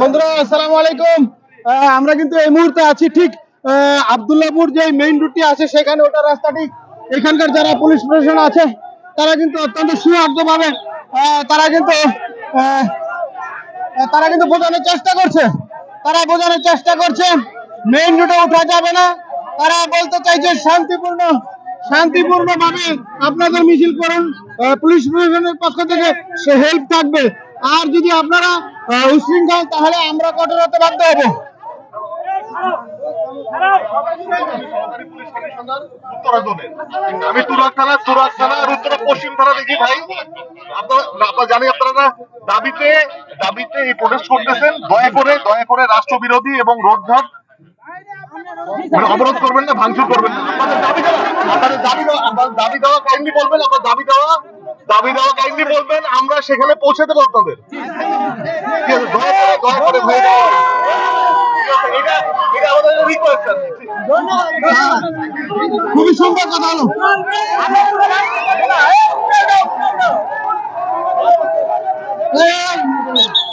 বন্ধুরা আসসালামু আলাইকুম। আমরা কিন্তু এই মুহূর্তে আছি ঠিক আহ, আবদুল্লাহপুর যে মেইন রুটটি আছে সেখানে ওটা রাস্তাটি এখানকার যারা পুলিশ প্রশাসন আছে তারা কিন্তু অত্যন্ত সুয়ার্থ ভাবে তারা কিন্তু তারা কিন্তু বোঝানোর চেষ্টা করছে। তারা বোঝানোর চেষ্টা করছে মেইন রুটে ওঠা যাবে না। তারা বলতে চাইছে শান্তিপূর্ণ শান্তিপূর্ণ ভাবে আপনাদের মিছিল করুন পুলিশ প্রশাসনের পক্ষ থেকে সে হেল্প থাকবে। আর যদি আপনারা উশৃঙ্খল, তাহলে আমরা কঠোর হতে বাধ্য হব। আমি থানা থানা আর উত্তরা পশ্চিম থানা দেখি ভাই। আপনারা জানি আপনারা দাবিতে দাবিতে এই প্রোটেস্ট করতেছেন। দয়া করে দয়া করে রাষ্ট্রবিরোধী এবং রোডঘাট মানে অবরোধ করবেন না ভাঙচুর করবেন না। আপনাদের দাবি দেওয়া আপনাদের দাবি দেওয়া আপনাদের দাবি দেওয়া কাইন্ডলি বলবেন আপনার দাবি দেওয়া দাবি দেওয়া কাইন্ডলি বলবেন আমরা সেখানে পৌঁছে দেবো আপনাদের। দয়া করে দয়া করে এটা এটা রিকোয়েস্ট খুবই সুন্দর কথা হলো।